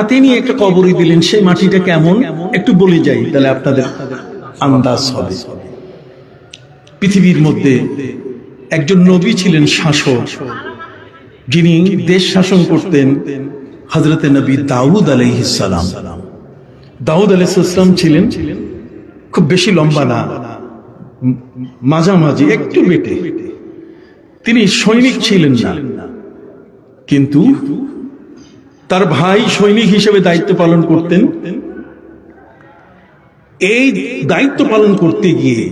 হাতে নিয়ে একটা কবরই দিলেন, সেই মাটিটা কেমন? একটু বলে যাই, তাহলে আপনাদের আন্দাজ হবে। পৃথিবীর মধ্যে একজন নবী ছিলেন শাসক, যিনি দেশ শাসন করতেন হজরতে নবী দাউদ আলাইহিসালাম দাউদ আলাইহিসালাম ছিলেন খুব বেশি লম্বা না, মাঝামাঝি, একটু বেটে। তিনি সৈনিক ছিলেন না, কিন্তু তার ভাই সৈনিক হিসেবে দায়িত্ব পালন করতেন। এই দায়িত্ব পালন করতে গিয়ে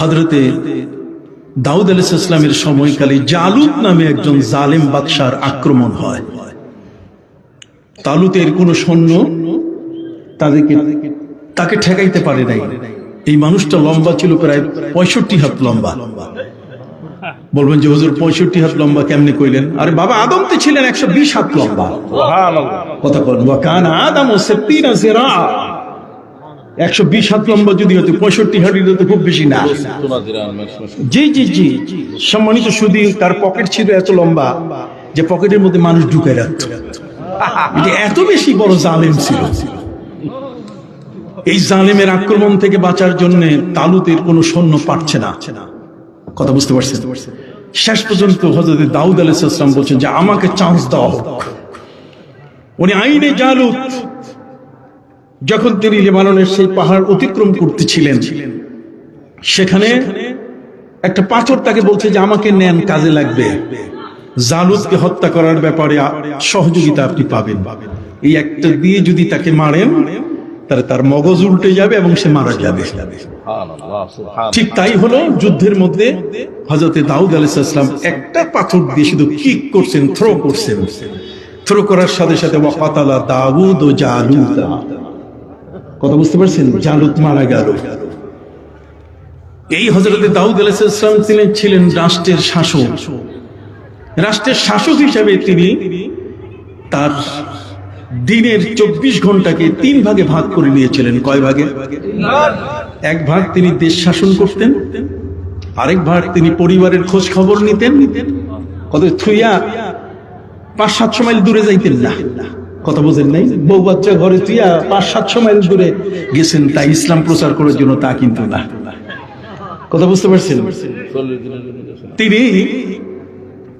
হজরতে দাউদ আলাইসালামের সময়কালে জালুত নামে একজন জালেম বাদশার আক্রমণ হয়। তালুতের কোন সৈন্য তাদেরকে তাকে ঠেকাইতে পারে নাই। এই মানুষটা লম্বা ছিল প্রায় পঁয়ষট্টি হাত লম্বা লম্বা। বলবেন যে হুজুর পঁয়ষট্টি হাত লম্বা কেমনে কইলেন? আরে বাবা আদম তো ছিলেন একশো বিশ হাত লম্বা। কথা বলেন কান আদম ও সেপ্তিনা একশো বিশ হাত লম্বা যদি হতো পঁয়ষট্টি হাত তো খুব বেশি না। জি জি জি। সম্মানিত শুধু তার পকেট ছিল এত লম্বা যে পকেটের মধ্যে মানুষ ঢুকে রাখত। এত বেশি বড় জালেম ছিল। এই জালেমের আক্রমণ থেকে বাঁচার জন্য তালুতের কোনো সৈন্য পারছে না। কথা বুঝতে পারছেন? শেষ পর্যন্ত হজরত দাউদ আলাইসালাম বলছেন যে, আমাকে চান্স দেওয়া হোক উনি আইনে জালুত, যখন তিনি লেবাননের সেই পাহাড় অতিক্রম করতেছিলেন, সেখানে একটা পাথর তাকে বলছে যে, আমাকে নেন কাজে লাগবে। জালুদকে হত্যা করার ব্যাপারে সহযোগিতা আপনি পাবেন। এই একটা দিয়ে যদি তাকে মারেন তাহলে তার মগজ উল্টে যাবে এবং সে মারা যাবে। ঠিক তাই হলো যুদ্ধের মধ্যে হজরতে দাউদ আলাইসালাম একটা পাথর দিয়ে শুধু কিক করছেন থ্রো করছেন। থ্রো করার সাথে সাথে ওয়াকাতালা দাউদ ও জালুদ। কথা বুঝতে পারছেন? জালুদ মারা গেল। এই হজরতে দাউদ আলাইসালাম তিনি ছিলেন রাষ্ট্রের শাসক। রাষ্ট্রের শাসক হিসাবে তিনি তার দিনের চব্বিশ ঘন্টাকে তিন ভাগে ভাগ করে নিয়েছিলেন। কয় ভাগে? এক ভাগ তিনি দেশ শাসন করতেন, আরেক ভাগ তিনি পরিবারের খোঁজ খবর নিতেন। কত থুইয়া পাঁচ সাতশো মাইল দূরে যাইতেন না। কথা বোঝেন নাই? বউ বাচ্চা ঘরে থুইয়া পাঁচ সাতশো মাইল দূরে গেছেন, তাই ইসলাম প্রচার করার জন্য তা কিন্তু না। কথা বুঝতে পারছেন? তিনি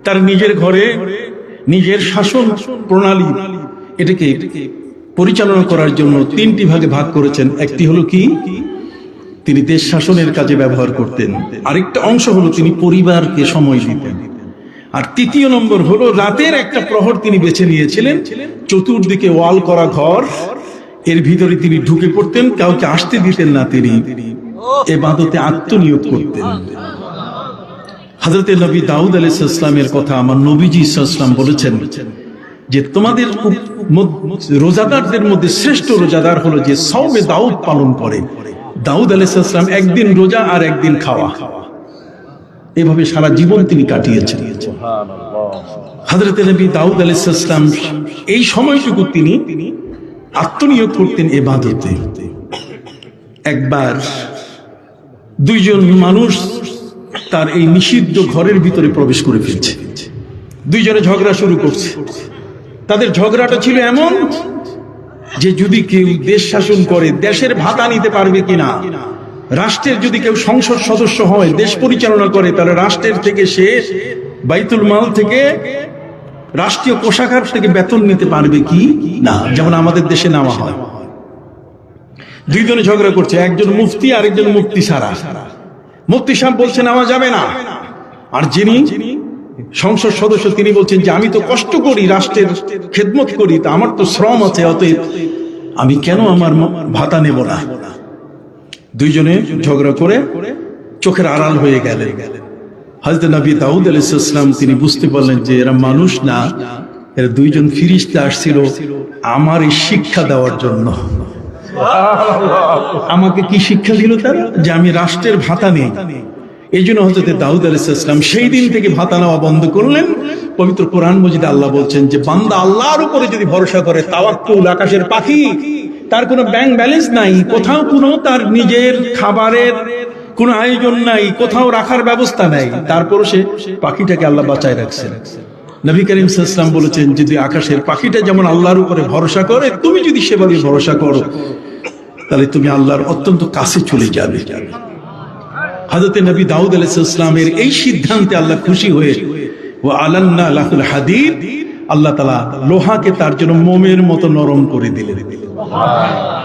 তার নিজের ঘরে নিজের শাসন প্রণালী এটাকে পরিচালনা করার জন্য তিনটি ভাগে ভাগ করেছেন। একটি হলো কি? তিনি দেশ শাসনের কাজে ব্যবহার করতেন। আরেকটা অংশ হলো তিনি পরিবারকে সময় দিতেন। আর তৃতীয় নম্বর হলো রাতের একটা প্রহর তিনি বেছে নিয়েছিলেন। চতুর্দিকে ওয়াল করা ঘর। এর ভিতরে তিনি ঢুকে পড়তেন, কাউকে আসতে দিতেন না তিনি। এ বাদতে আত্মনিয়োগ করতেন। হজরতে নবী দাউদ আলাইসালামের কথা আমার নবীজি ইসলাম বলেছেন। যে তোমাদের রোজাদারদের মধ্যে শ্রেষ্ঠ রোজাদার হলো যে সৌমে দাউদ পালন করে। দাউদ আলাইসালাম একদিন রোজা আর একদিন খাওয়া। এভাবে সারা জীবন তিনি কাটিয়েছেন। হজরতে নবী দাউদ আলাইসালাম এই সময়টুকু তিনি আত্মনিয়োগ করতেন এ বাদতে একবার দুইজন মানুষ তার এই নিষিদ্ধ ঘরের ভিতরে প্রবেশ করে ফেলছে দুইজনে ঝগড়া শুরু করছে। তাদের ঝগড়াটা ছিল এমন যে যদি কেউ দেশ শাসন করে, দেশের ভাতা নিতে পারবে কিনা? রাষ্ট্রের যদি কেউ সংসদ সদস্য হয়, দেশ পরিচালনা করে, তাহলে রাষ্ট্রের থেকে সে বাইতুল মাল থেকে রাষ্ট্রীয় কোষাগার থেকে বেতন নিতে পারবে কি? না, যেমন আমাদের দেশে নেওয়া হয়। দুইজনে ঝগড়া করছে, একজন মুফতি, আরেকজন মুফতি সারা মুফতি সাহেব বলছে, নেওয়া যাবে না। আর যিনি সংসদ সদস্য তিনি বলছেন যে আমি তো কষ্ট করি রাষ্ট্রের খেদমত করি তা আমার তো শ্রম আছে অতএব আমি কেন আমার ভাতা নেব না? দুইজনে ঝগড়া করে চোখের আড়াল হয়ে গেলেন। হজরত নবী দাউদ আলাইসালাম তিনি বুঝতে পারলেন যে এরা মানুষ না এরা দুইজন ফিরিস্তে আসছিল আমার এই শিক্ষা দেওয়ার জন্য। আমাকে কি শিক্ষা দিল তারা? যে আমি রাষ্ট্রের ভাতা নেই। এই জন্য হজরত দাউদ আলাইসালাম সেই দিন থেকে ভাতা নেওয়া বন্ধ করলেন। পবিত্র কোরআন মজিদে আল্লাহ বলছেন যে, বান্দা আল্লাহর উপরে যদি ভরসা করে, তাওয়াক্কুল আকাশের পাখি, তার কোনো ব্যাংক ব্যালেন্স নাই, কোথাও কোনো তার নিজের খাবারের কোনো আয়োজন নাই, কোথাও রাখার ব্যবস্থা নাই, তারপরও সে পাখিটাকে আল্লাহ বাঁচায় রাখছেন। নবী করিম সাল্লাম বলেছেন, যদি আকাশের পাখিটা যেমন আল্লাহর উপরে ভরসা করে, তুমি যদি সেভাবে ভরসা করো, তাহলে তুমি আল্লাহর অত্যন্ত কাছে চলে যাবে। হাজরতে নবী দাউদ আলাইসালামের এই সিদ্ধান্তে আল্লাহ খুশি হয়ে ও আলান্না হাদিদ আল্লাহ তালা লোহাকে তার জন্য মোমের মতো নরম করে দিলেন।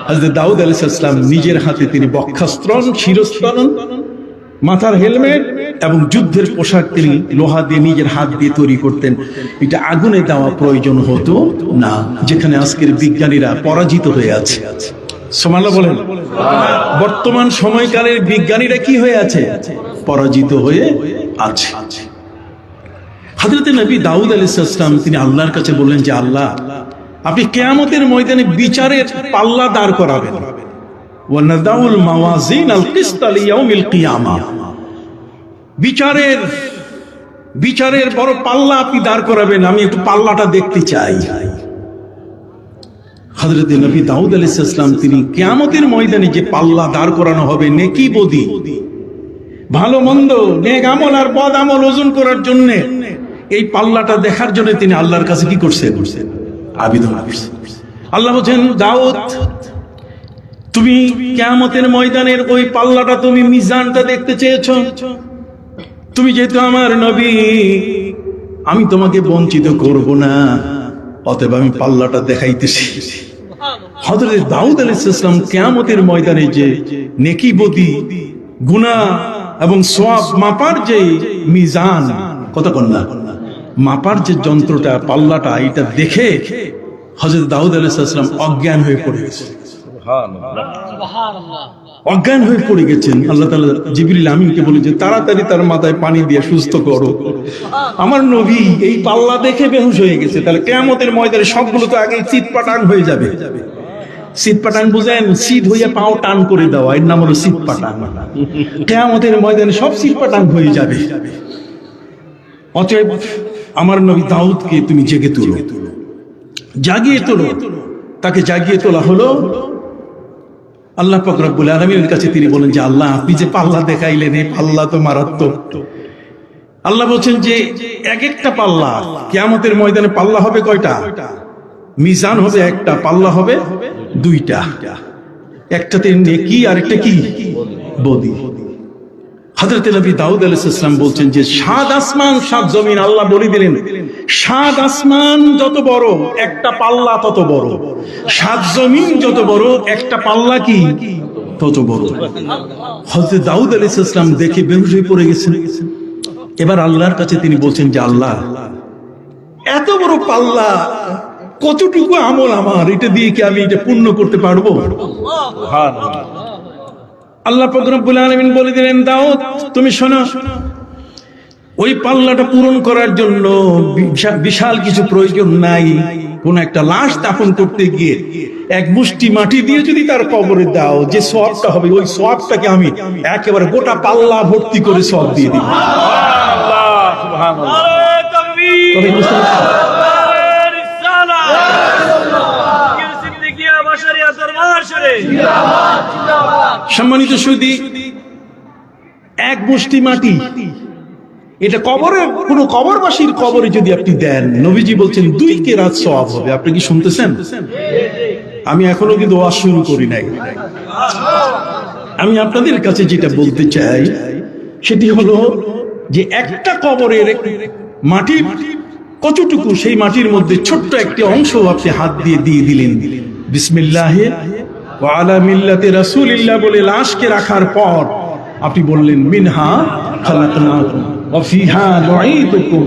হাজরত দাউদ আলাইসালাম নিজের হাতে তিনি বক্ষাস্ত্রণ, শিরস্ত্রণ, মাথার হেলমেট এবং যুদ্ধের পোশাক তিনি লোহা দিয়ে নিজের হাত দিয়ে তৈরি করতেন। এটা আগুনে দেওয়া প্রয়োজন হতো না, যেখানে আজকের বিজ্ঞানীরা পরাজিত হয়ে আছে। সোমাল্লা বলেন। বর্তমান সময়কালের বিজ্ঞানীরা কি হয়ে আছে? পরাজিত হয়ে আছে। হাজরত নবী দাউদ আলী তিনি আল্লাহর কাছে বললেন যে, আল্লাহ, আপনি কেয়ামতের ময়দানে বিচারের পাল্লা দাঁড় করাবেন। বিচারের বিচারের বড় পাল্লা আপনি দাঁড় করাবেন। আমি একটু পাল্লাটা দেখতে চাই। হজরত নবী দাউদ আলী ইসলাম তিনি কেয়ামতের ময়দানে যে পাল্লা দাঁড় করানো হবে, নেকি বদি। ভালো মন্দ, নেক আমল আর বদ আমল ওজন করার জন্য এই পাল্লাটা দেখার জন্য তিনি আল্লাহর কাছে কি করছেন? আবেদন আল্লাহ বলছেন, দাউদ, তুমি কেয়ামতের ময়দানের ওই পাল্লাটা তুমি মিজানটা দেখতে চেয়েছ। তুমি যেহেতু আমার নবী, আমি তোমাকে বঞ্চিত করব না। অতএব আমি পাল্লাটা দেখাইতেছি। হজরত দাউদ আলাইসালাম কেয়ামতের ময়দানে যে নেকি বদি গুণা এবং সোয়াব মাপার যে মিজান কত কন্যা মাপার যে যন্ত্রটা, পাল্লাটা, এটা দেখে হজরত দাউদ আলাইসালাম অজ্ঞান হয়ে পড়ে গেছে। অজ্ঞান হয়ে পড়ে গেছেন। আল্লাহ তাআলা জিবরিল আমিনকে বলে যে, তাড়াতাড়ি তার মাথায় পানি দিয়ে সুস্থ করো। আমার নবী এই পাল্লা দেখে বেহুশ হয়ে গেছে। তাহলে কেয়ামতের ময়দানে সবগুলো তো আগে চিৎ পাটান হয়ে যাবে। শীত পাটান বুঝেন, শীত হইয়া পাও টান করে দেওয়া। এর নাম হলো শীত পাটান। কেয়ামতের ময়দানে সব শীত পাটান হয়ে যাবে। অতএব আমার নবী দাউদকে তুমি জেগে তুলো। জাগিয়ে তোলো। তাকে জাগিয়ে তোলা হলো আল্লাহ পাক রব্বুল আলমীর কাছে তিনি বলেন যে, আল্লাহ, আপনি যে পাল্লা দেখাইলেন, এই পাল্লা তো মারাত্মক। আল্লাহ বলছেন যে, এক একটা পাল্লা, কেয়ামতের ময়দানে পাল্লা হবে কয়টা? মিজান হবে একটা, পাল্লা হবে দুইটা। একটাতে নেকি আর একটা কি? বদি। হজরত নবী দাউদ আলাইসালাম বলছেন যে, সাত আসমান, সাত জমিন, আল্লাহ বলে দিলেন, সাত আসমান যত বড়, একটা পাল্লা তত বড়। সাত জমিন যত বড়, একটা পাল্লা কি? তত বড়। হজরত দাউদ আলাইসালাম দেখে বেহুশ পড়ে গেছেন। এবার আল্লাহর কাছে তিনি বলছেন যে, আল্লাহ, এত বড় পাল্লা, কতটুকু আমল আমার? এটা দিয়ে কি আমি এটা পূর্ণ করতে পারব? আল্লাহ ফকরবুল আলমিন বলে দিলেন দাউদ তুমি শোনো ওই পাল্লাটা পূরণ করার জন্য বিশাল কিছু প্রয়োজন নাই। কোন একটা লাশ দাফন করতে গিয়ে এক মুষ্টি মাটি দিয়ে যদি তার কবরে দাও যে সবটা হবে ওই সবটাকে আমি একেবারে গোটা পাল্লা ভর্তি করে সব দিয়ে দিব কথা বুঝতে পারছেন? সম্মানিত সুদী, এক মুষ্টি মাটি। এটা কবরে, কোনো কবরবাসীর কবরে যদি আপনি দেন, নবীজি বলছেন, দুই কেরাত সওয়াব হবে। আপনি কি শুনতেছেন? আমি এখনও কিন্তু ওয়াজ শুরু করি নাই। আমি আপনাদের কাছে যেটা বলতে চাই, সেটি হলো যে একটা কবরের মাটির কতটুকু সেই মাটির মধ্যে ছোট্ট একটি অংশ আপনি হাত দিয়ে দিয়ে দিলেন। বিসমিল্লাহে। মিল্লাতে রাসূলিল্লাহ বলে লাশকে রাখার পর আপনি বললেন মিনহা খালাকনাকুম ওয়া ফিহা নুঈদুকুম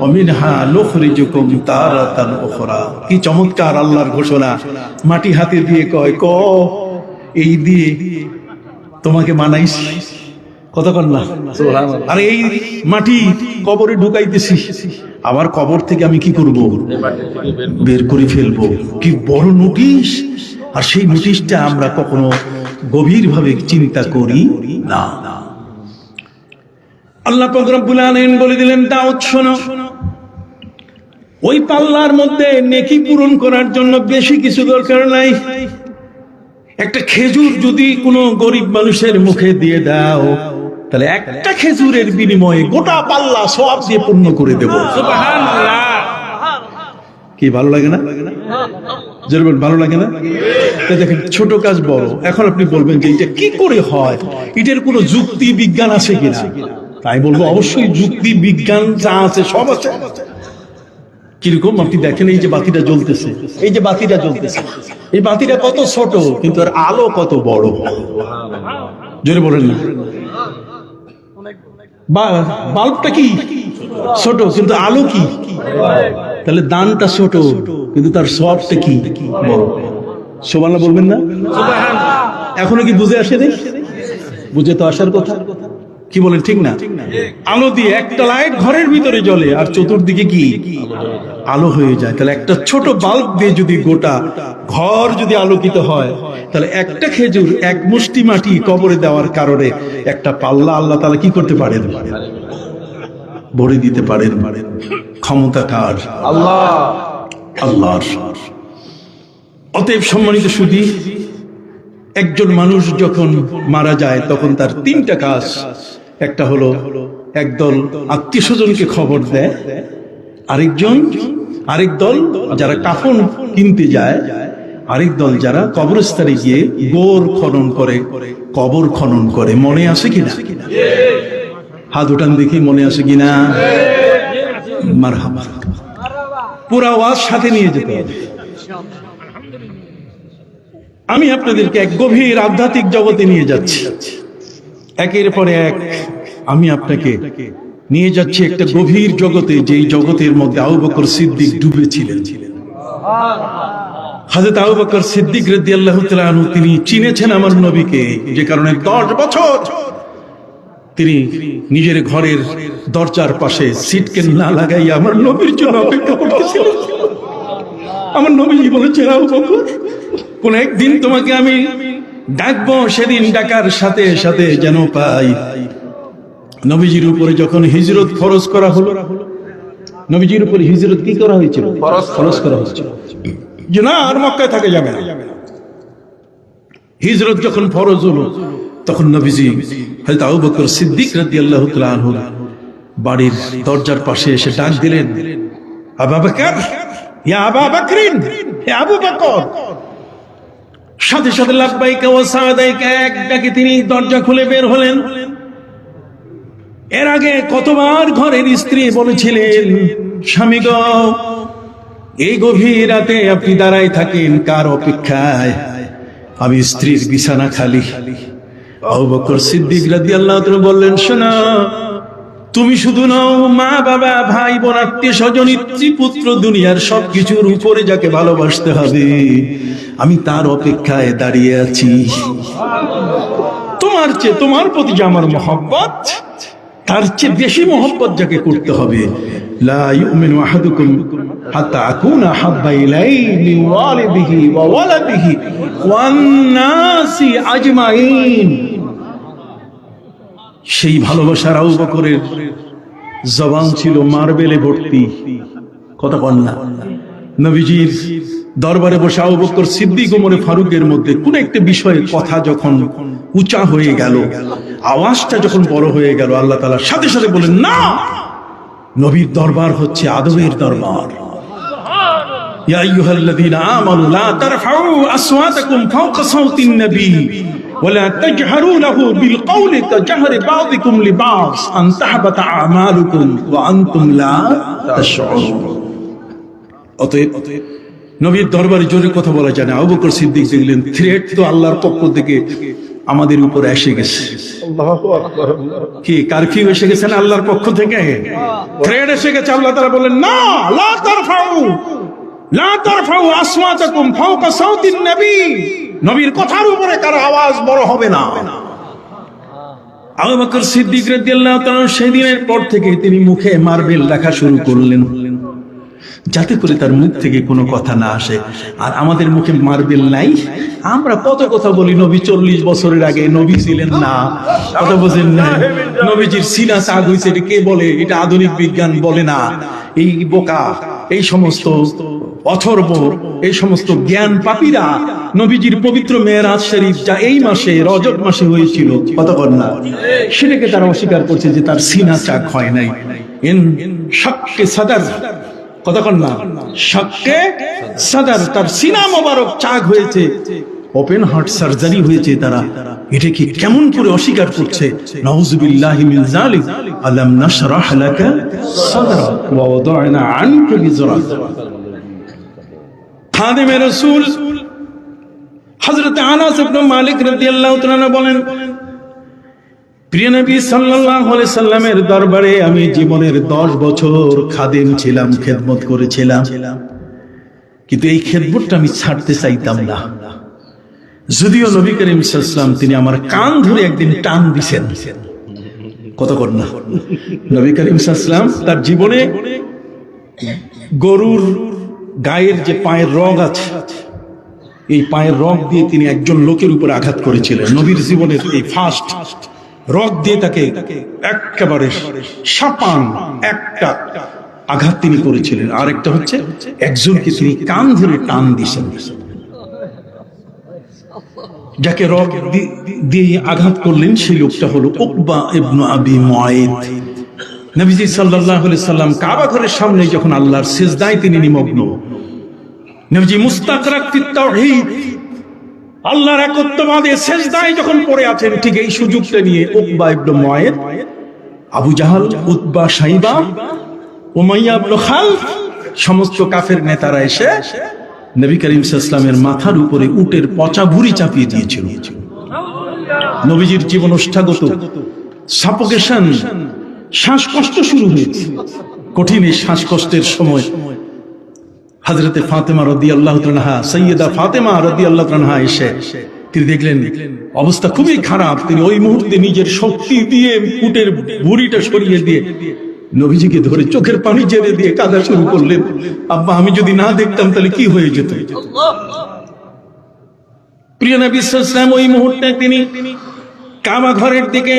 ওয়া মিনহা নুখরিজুকুম তারাতান উখরা। কি চমৎকার আল্লাহর ঘোষণা। মাটি হাতে দিয়ে কয় ক এই দিয়ে তোমাকে মানাইছি। কতক্ষণ না? আর এই মাটি কবরে ঢুকাইতেছি। আবার কবর থেকে আমি কি করব। বের করে ফেলব। কি বড় নোটিশ! আর সেই নোটিশটা আমরা কখনো গভীরভাবে চিন্তা করি না। আল্লাহ পাক রব্বুল আলামিন বলে দিলেন দাউদ শোনো। ওই পাল্লার মধ্যে নেকি পূরণ করার জন্য বেশি কিছু দরকার নাই। একটা খেজুর যদি কোনো গরিব মানুষের মুখে দিয়ে দাও তাহলে একটা খেজুরের বিনিময়ে গোটা পাল্লা সব দিয়ে পূর্ণ করে দেব। কি ভালো লাগে না? যেরকম ভালো লাগে না? দেখেন, ছোট কাজ বড়। এখন আপনি বলবেন যে এটা কি করে হয়? এটার কোনো যুক্তি বিজ্ঞান আছে কিনা? তাই বলব, অবশ্যই যুক্তি বিজ্ঞান যা আছে, সব আছে। কীরকম? আপনি দেখেন, এই যে বাতিটা জ্বলতেছে। এই যে বাতিটা জ্বলতেছে। এই বাতিটা কত ছোট, কিন্তু আর আলো কত বড়। জোরে বলেন না। বাল্বটা কি? ছোট, কিন্তু আলো কি? তাহলে দানটা ছোট। কিন্তু তার সবটা কি বড়? সোমানা বলবেন না? এখনও কি বুঝে আসেনি? বুঝে তো আসার কথা। কি বলেন, ঠিক না? আলো দিয়ে একটা লাইট ঘরের ভিতরে জ্বলে, আর চতুর্দিকে কি? আলো হয়ে যায়। তাহলে একটা ছোট বাল্ব দিয়ে যদি গোটা ঘর যদি আলোকিত হয়, তাহলে একটা খেজুর এক মুষ্টি মাটি কবরে দেওয়ার কারণে একটা পাল্লা আল্লাহ তালা কি করতে পারেন? ভরে দিতে পারেন। ক্ষমতা কার? আল্লাহ। আল্লাহর। অতএব সম্মানিত সুদী একজন মানুষ যখন মারা যায়, তখন তার তিনটা কাজ। একটা হলো একদল আত্মীয় স্বজনকে খবর দেয় আরেকজন আরেক দল যারা কাফন কিনতে যায়, আরেক দল যারা কবরস্থানে গিয়ে গোর খনন করে, কবর খনন করে। মনে আছে কিনা হাত উঠান দেখি মনে আছে কিনা মার পুরা ওয়াজ সাথে নিয়ে যেতে হবে। আমি আপনাদেরকে এক গভীর আধ্যাত্মিক জগতে নিয়ে যাচ্ছি। একের পরে এক আমি আপনাকে নিয়ে যাচ্ছি একটা গভীর জগতে, যেই জগতের মধ্যে আবু বকর সিদ্দিক ডুবেছিলেন। হাজরত আবু বকর সিদ্দিক তাআলা আনহু, তিনি চিনেছেন আমার নবীকে, যে কারণে দশ বছর তিনি নিজের ঘরের দরজার পাশে সিটকে না লাগাইয়া আমার নবীর জন্য অপেক্ষা করতেছিলেন আমার নবীজি বলেছেন কোন একদিন তোমাকে আমি ডাকবো সেদিন ডাকার সাথে সাথে যেন পাই। নবীজির উপরে যখন হিজরত ফরজ করা হলো নবীজির উপরে হিজরত কি করা হয়েছিল? ফরজ ফরজ করা হয়েছিল। যে না আর মক্কায় থাকে যাবে না। হিজরত যখন ফরজ হলো তখন নবীজি হয়তো আবু বকর সিদ্দিক তাআলা আনহু বাড়ির দরজার পাশে এসে ডাক দিলেন সাথে সাথে তিনি দরজা খুলে বের হলেন। এর আগে কতবার ঘরের স্ত্রী বলেছিলেন, স্বামী এই গভীর রাতে আপনি দাঁড়ায় থাকেন কার অপেক্ষায়? আমি স্ত্রীর বিছানা খালি। আবু বকর সিদ্দিক রাদিয়াল্লাহু তাআলা বললেন, শোনা, তুমি শুধু নও, মা, বাবা, ভাই, বোন, আত্মীয় স্বজন পুত্র দুনিয়ার সবকিছুর উপরে যাকে ভালোবাসতে হবে, আমি তার অপেক্ষায় দাঁড়িয়ে আছি। তোমার চেয়ে তোমার প্রতি যে আমার মহব্বত, তার চেয়ে বেশি মহব্বত যাকে করতে হবে। সেই ভালোবাসার বকরের জবান ছিল মার্বেলে ভর্তি। কথা না। নবীজির দরবারে বসে বকর সিদ্দিক ওমরে ফারুকের মধ্যে কোন একটা বিষয়ে কথা যখন উঁচা হয়ে গেল, আওয়াজটা যখন বড় হয়ে গেল, আল্লাহ তাআলা সাথে সাথে বলেন না! নবীর দরবার হচ্ছে আদবের দরবার يا أيها الذين آمنوا لا ترفعوا أصواتكم فوق صوت النبي ولا تجهروا له بالقول كجهر بعضكم لبعض أن تحبط أعمالكم وأنتم لا تشعرون অতএব নবীর দরবারে জোরে কথা বলা যায় না আবু বকর সিদ্দিক দেখলেন থ্রেট তো আল্লাহর পক্ষ থেকে আমাদের উপর এসে গেছে। কি কারফিউ এসে গেছে না আল্লাহর পক্ষ থেকে? থ্রেড এসে গেছে আল্লাহ তারা বলেন না লা তারফাউ লা তারফাউ আসওয়াতাকুম ফাওকা সাউতিন নবী। নবীর কথার উপরে কারও আওয়াজ বড় হবে না। আবু বকর সিদ্দিক রাদিয়াল্লাহু তাআলা সেই দিনের পর থেকে তিনি মুখে মার্বেল রাখা শুরু করলেন। যাতে করে তার মুখ থেকে কোনো কথা না আসে। আর আমাদের মুখে মার্বেল নাই। আমরা কত কথা বলি, নবী চল্লিশ বছরের আগে নবী ছিলেন না। কথা বোঝেন না, নবীজির সিনা চাঁদ হয়েছে এটা কে বলে? এটা আধুনিক বিজ্ঞান বলে না। এই বোকা, এই সমস্ত অথর্ব, এই সমস্ত জ্ঞান পাপীরা নবীজির পবিত্র মেয়েরাজ শরীফ যা এই মাসে রজব মাসে হয়েছিল কতক্ষণ না। সেটাকে তারা অস্বীকার করছে যে তার সিনা চাক হয় নাই। সাদার কতক্ষণ না? শক্কে সাদার। তার সিনা মোবারক চাক হয়েছে। ওপেন হার্ট সার্জারি হয়েছে তারা। এটা কি কেমন করে অস্বীকার করছে? নাউজুবিল্লাহি মিন যালিক। আলাম নাশরাহ লাকা সাদরাক ওয়া ওয়াদা'না আনকা বিজরাক খাদিমে রাসূল হযরত আনাস ইবনে মালিক রাদিয়াল্লাহু তাআলা বলেন প্রিয় সাল্লামের দরবারে আমি জীবনের 10 বছর ছিলাম কিন্তু এই আমি ছাড়তে যদিও নবী করিম তিনি আমার কান ধরে একদিন টান দিছেন। কত না। নবী করিম তার জীবনে গরুর গায়ের যে পায়ের রগ আছে, এই পায়ের রগ দিয়ে তিনি একজন লোকের উপর আঘাত করেছিলেন। নবীর জীবনের এই ফার্স্ট রগ দিয়ে তাকে একেবারে সাপান একটা আঘাত তিনি করেছিলেন। আর একটা হচ্ছে একজনকে তিনি কান ধরে টান দিয়েছেন। যাকে দি- দিয়ে আঘাত করলেন সেই লোকটা হলো উকবা ইবনু আবি মুআইদ। নবীজি সাল্লাল্লাহু আলাইহি সাল্লাম কাবা ঘরের সামনে যখন আল্লাহর সিজদায় তিনি নিমগ্ন, নবীজি মুস্তাকরাক ফিত তাওহীদ আল্লাহর একত্ববাদে সেজদায় যখন পড়ে আছেন, ঠিক এই সুযোগটা নিয়ে Uqba ibn Muait Abu Jahl, Utba Shaiba Umayya ibn Khalaf, সমস্ত কাফের নেতারা এসে নবী করিম সাল্লামের মাথার উপরে উটের পচা ভুড়ি চাপিয়ে দিয়েছিল। নবীজির জীবন ওষ্ঠাগত সাপোকেশন শ্বাসকষ্ট শুরু হয়েছে। কঠিন এই শ্বাসকষ্টের সময় হাজরতে ফাতেমা রদি আল্লাহ তানহা সৈয়দা ফাতেমা রদি আল্লাহ তানহা এসে তিনি দেখলেন, অবস্থা খুবই খারাপ। তিনি ওই মুহূর্তে নিজের শক্তি দিয়ে উটের বুড়িটা সরিয়ে দিয়ে নবীজিকে ধরে চোখের পানি জেনে দিয়ে কাঁদা শুরু করলেন। আব্বা, আমি যদি না দেখতাম তাহলে কি হয়ে যেত? প্রিয় নবী ইসলাম ওই মুহূর্তে তিনি কাবা ঘরের দিকে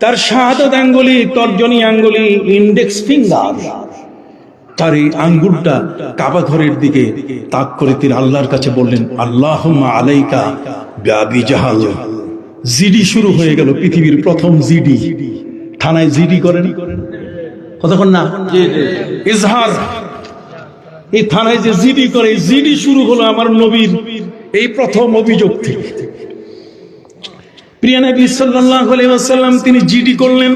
তার শাহাদত আঙ্গুলি, তর্জনী আঙ্গুলি ইন্ডেক্স ফিঙ্গার তার এই আঙ্গুলটা কাবা ঘরের দিকে তাক করে তিনি আল্লাহর কাছে বললেন আল্লাহ আলাইকা ব্যাবি জাহাল। জিডি শুরু হয়ে গেল পৃথিবীর প্রথম জিডি। থানায় জিডি করেন। কতক্ষণ না? ইজহার। এই থানায় যে জিডি করে জিডি শুরু হলো আমার নবীর এই প্রথম অভিযোগ থেকে। প্রিয়া নবী সাল্লাল্লাহু আলাইহি ওয়াসাল্লাম তিনি জিডি করলেন।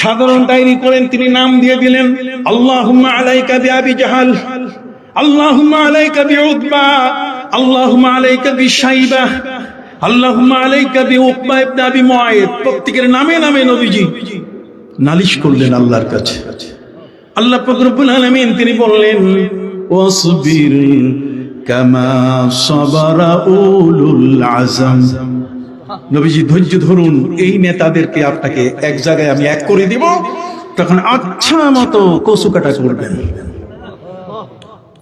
সাধারণ ডায়েরি করেন, তিনি নাম দিয়ে দিলেন, আল্লাহুম্মা আলাইকা বিআবি জাহাল, আল্লাহুম্মা আলাইকা ইবনে আবি মুআইদ প্রত্যেকের নামে নামে নবীজি নালিশ করলেন আল্লাহর কাছে। আল্লাহ পাক রব্বুল আলামিন তিনি বললেন কামা সাবারা নবীজি ধৈর্য ধরুন, এই নেতাদেরকে আপনাকে এক জায়গায় আমি এক করে দিব, তখন আচ্ছা মতো কচু কাটা করবেন।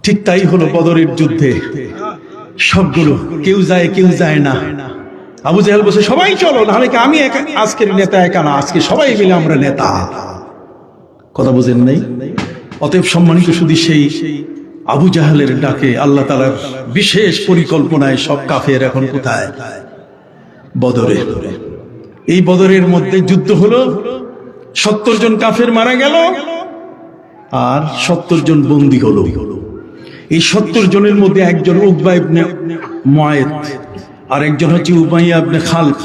ঠিক তাই হলো বদরের যুদ্ধে। সবগুলো কেউ যায় কেউ যায় না। আবু জাহেল বসে সবাই চলো, নাহলে কি আমি আজকের নেতা একা না, আজকে সবাই মিলে আমরা নেতা। কথা বোঝেন নাই? অতএব সম্মানিত শুধু সেই আবু জাহালের ডাকে আল্লাহ তালার বিশেষ পরিকল্পনায় সব কাফের এখন কোথায়? বদরে। এই বদরের মধ্যে যুদ্ধ হলো, সত্তর জন কাফের মারা গেল, আর সত্তর জন বন্দী হলো। এই সত্তর জনের মধ্যে একজন আর একজন হচ্ছে উমাইয়া খালফ।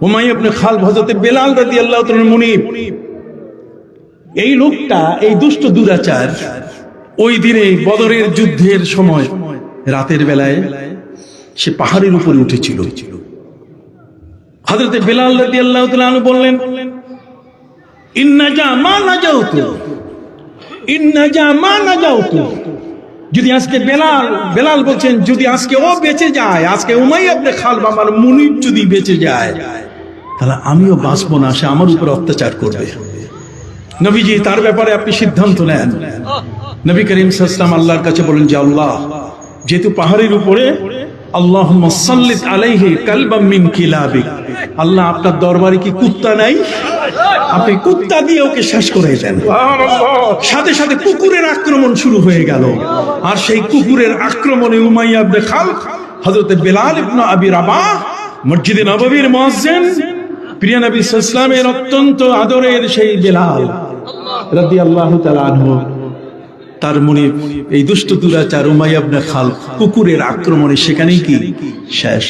উমাইয়া ইবনে খালফ হযরতে বেলাল রাদিয়াল্লাহু তাআলা মুনিব। এই লোকটা, এই দুষ্ট দুরাচার, ওই দিনে বদরের যুদ্ধের সময়, রাতের বেলায় সে পাহাড়ের উপরে উঠেছিল। হযরতে বেলাল রাদিয়াল্লাহু তাআলা আনহু বললেন, ইন্না যা মা না যাও তো ইন্না যা মা না যাও তো যদি আজকে বেলাল বেলাল বলছেন, যদি আজকে ও বেঁচে যায়, আজকে উমাই আপনি খালব আমার মুনির যদি বেঁচে যায়, তাহলে আমিও বাঁচবো না, সে আমার উপর অত্যাচার করবে। নবীজি, তার ব্যাপারে আপনি সিদ্ধান্ত নেন। নবী করিম সাল্লাম আল্লাহর কাছে বলেন, যে আল্লাহ, যেহেতু পাহাড়ের উপরে আল্লাহ সাল্লিত আলাইহি কালবাম মিন আল্লাহ আপনার দরবারে কি কুত্তা নাই? আপনি কুত্তা দিয়ে ওকে শেষ করে দেন। সাথে সাথে কুকুরের আক্রমণ শুরু হয়ে গেল। আর সেই কুকুরের আক্রমণে উমাইয়া ইবনে খালফ হযরত বেলাল ইবনে আবি রাবাহ মসজিদে নববীর মুয়াজ্জিন প্রিয় নবী সাল্লামের অত্যন্ত আদরের সেই বেলাল রাদিয়াল্লাহু তাআলা আনহু। তার মনে এই দুষ্ট দুরাচার উমাইয়াবনা খাল কুকুরের আক্রমণে সেখানেই কি? শেষ।